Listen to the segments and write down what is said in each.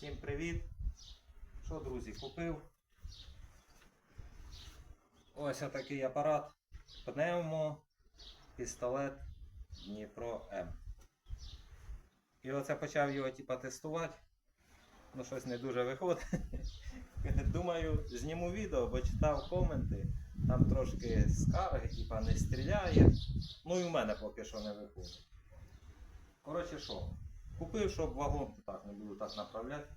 Всім привіт! Що, друзі, купив? Ось такий апарат. Пневмо пістолет Дніпро М. І оце почав його типа тестувати. Ну щось не дуже виходить. Думаю, зніму відео, бо читав коменти. Там трошки скарги, типа не стріляє. Ну і в мене поки що не виходить. Коротше що, купив, щоб вагонку так не буду так направляти.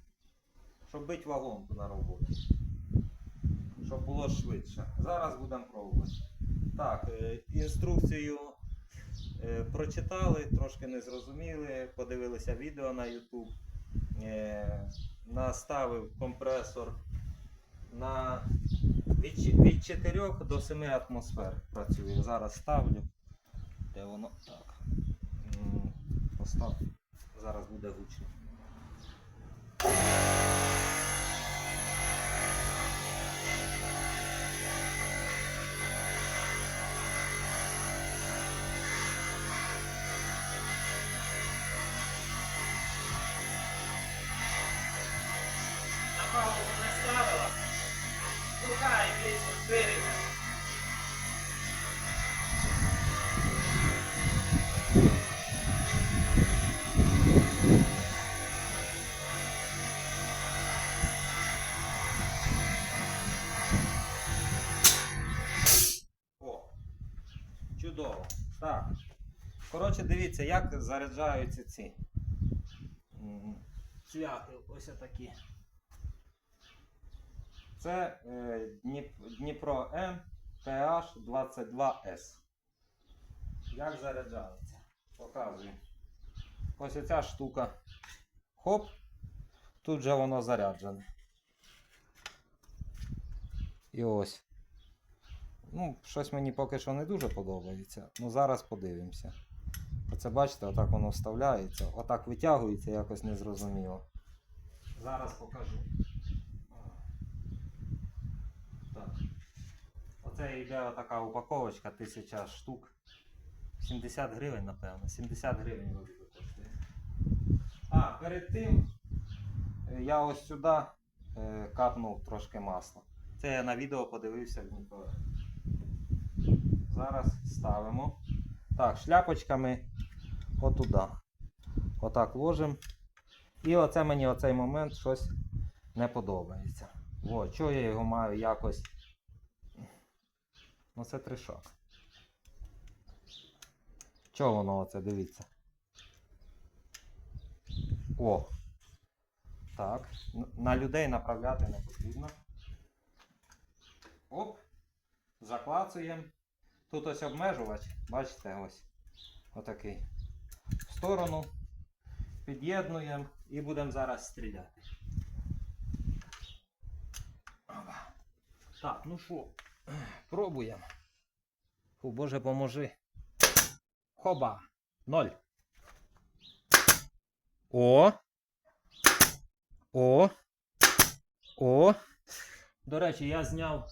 Щоб бити вагонку на роботі. Щоб було швидше. Зараз будемо пробувати. Так, е, інструкцію е, прочитали, трошки не зрозуміли, подивилися відео на YouTube. Е, Наставив компресор на від, 4 до 7 атмосфер працює. Зараз ставлю. Де воно? Так. М, Постав. Зараз буде гучно. Чудово. Так. Коротше, дивіться, як заряджаються ці цвяхи. Ось такі. Це е, Дніпро М PH 22S. Як заряджається? Показую. Ось ця штука. Хоп. Тут же воно заряджене. І ось. Ну, щось мені поки що не дуже подобається. Ну зараз подивимося. Оце бачите, отак воно вставляється, отак витягується якось незрозуміло. Зараз покажу. Так. Оце йде така упаковочка, 1000 штук. 70 гривень, напевно. 70 гривень коштує. А, перед тим е, я ось сюди е, капнув трошки масла. Це я на відео подивився в Дніпро. Зараз ставимо. Так, шляпочками отуда. Отак ложимо. І оце мені оцей момент щось не подобається. О, чого я його маю якось. Ну це тришок. Чого воно оце, дивіться. О. Так. На людей направляти не потрібно. Оп. Заклацуємо. Тут ось обмежувач, бачите, ось. Отакий. В сторону. Під'єднуємо і будемо зараз стріляти. Так, ну що, пробуємо. Фу, Боже, поможи. Хоба. Ноль. О. О. О. До речі, я зняв.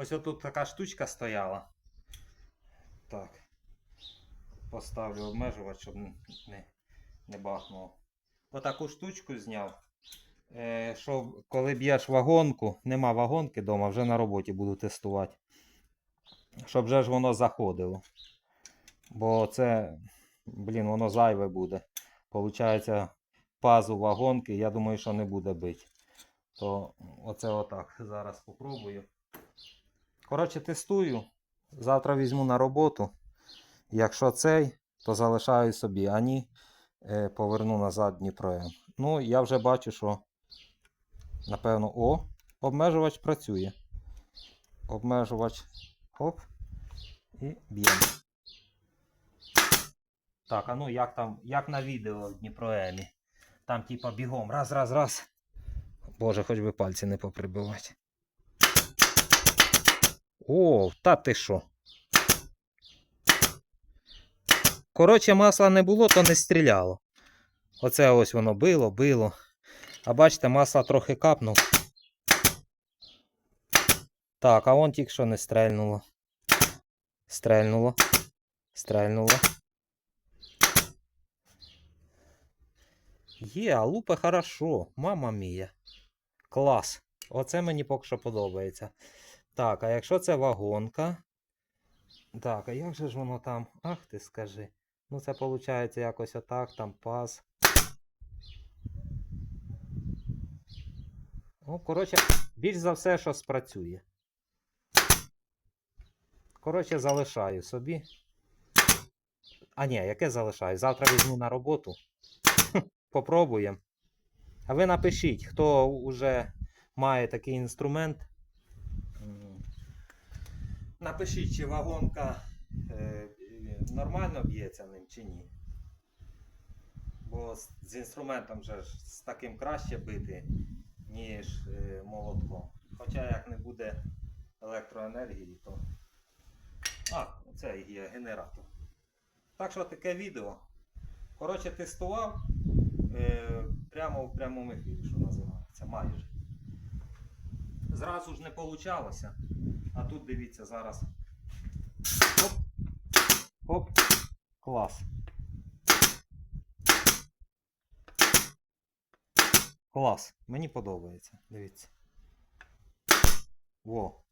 Ось отут така штучка стояла. Так. Поставлю обмежувач, щоб не, не, бахнуло. Отаку штучку зняв. Е, що коли б'єш вагонку, нема вагонки вдома, вже на роботі буду тестувати. Щоб вже ж воно заходило. Бо це, блін, воно зайве буде. Получається, пазу вагонки, я думаю, що не буде бити. То оце отак. Зараз попробую. Коротше, тестую. Завтра візьму на роботу. Якщо цей, то залишаю собі, а ні, е, поверну назад Дніпро Ну, я вже бачу, що напевно, о, обмежувач працює. Обмежувач. Оп. І б'ємо. Так, а ну як там, як на відео в Дніпро Емі. Там типа бігом. Раз, раз, раз. Боже, хоч би пальці не поприбивати. О, та ти що? Коротше, масла не було, то не стріляло. Оце ось воно било, било. А бачите, масла трохи капнув. Так, а вон тільки що не стрельнуло. Стрельнуло. Стрельнуло. Є, а лупи хорошо. Мама мія. Клас. Оце мені поки що подобається. Так, а якщо це вагонка. Так, а як же ж воно там? Ах ти скажи. Ну, це виходить якось отак, там паз. Ну, коротше, більш за все, що спрацює. Коротше, залишаю собі. А ні, яке залишаю? Завтра візьму на роботу. Попробуємо. А ви напишіть, хто вже має такий інструмент. Напишіть, чи вагонка е, нормально б'ється ним, чи ні. Бо з, з інструментом же ж з таким краще бити, ніж е, молотком. Хоча як не буде електроенергії, то. А, це є генератор. Так що таке відео. Коротше, тестував е, прямо в прямому ефірі, що називається, майже. Зразу ж не вийшло. А тут дивіться зараз. Хоп. Хоп. Клас. Клас. Мені подобається. Дивіться. Во.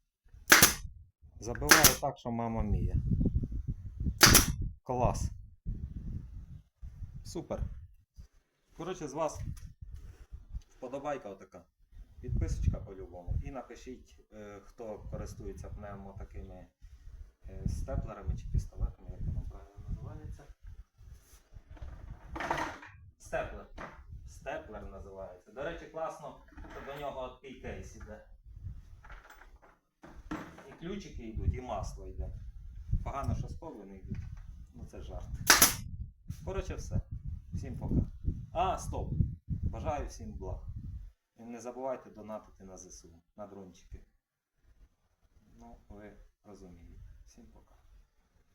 Забиваю так, що мама мія. Клас. Супер. Коротше, з вас вподобайка отака. Підписочка по-любому. І напишіть, е, хто користується пневмо такими е, степлерами чи пістолетами, як воно правильно називається. Степлер. Степлер називається. До речі, класно, що до нього такий кейс іде. І ключики йдуть, і масло йде. Погано, що сповини йдуть. Ну це жарт. Коротше, все. Всім пока. А, стоп! Бажаю всім благ. І не забувайте донатити на ЗСУ, на дрончики. Ну, ви розумієте. Всім пока.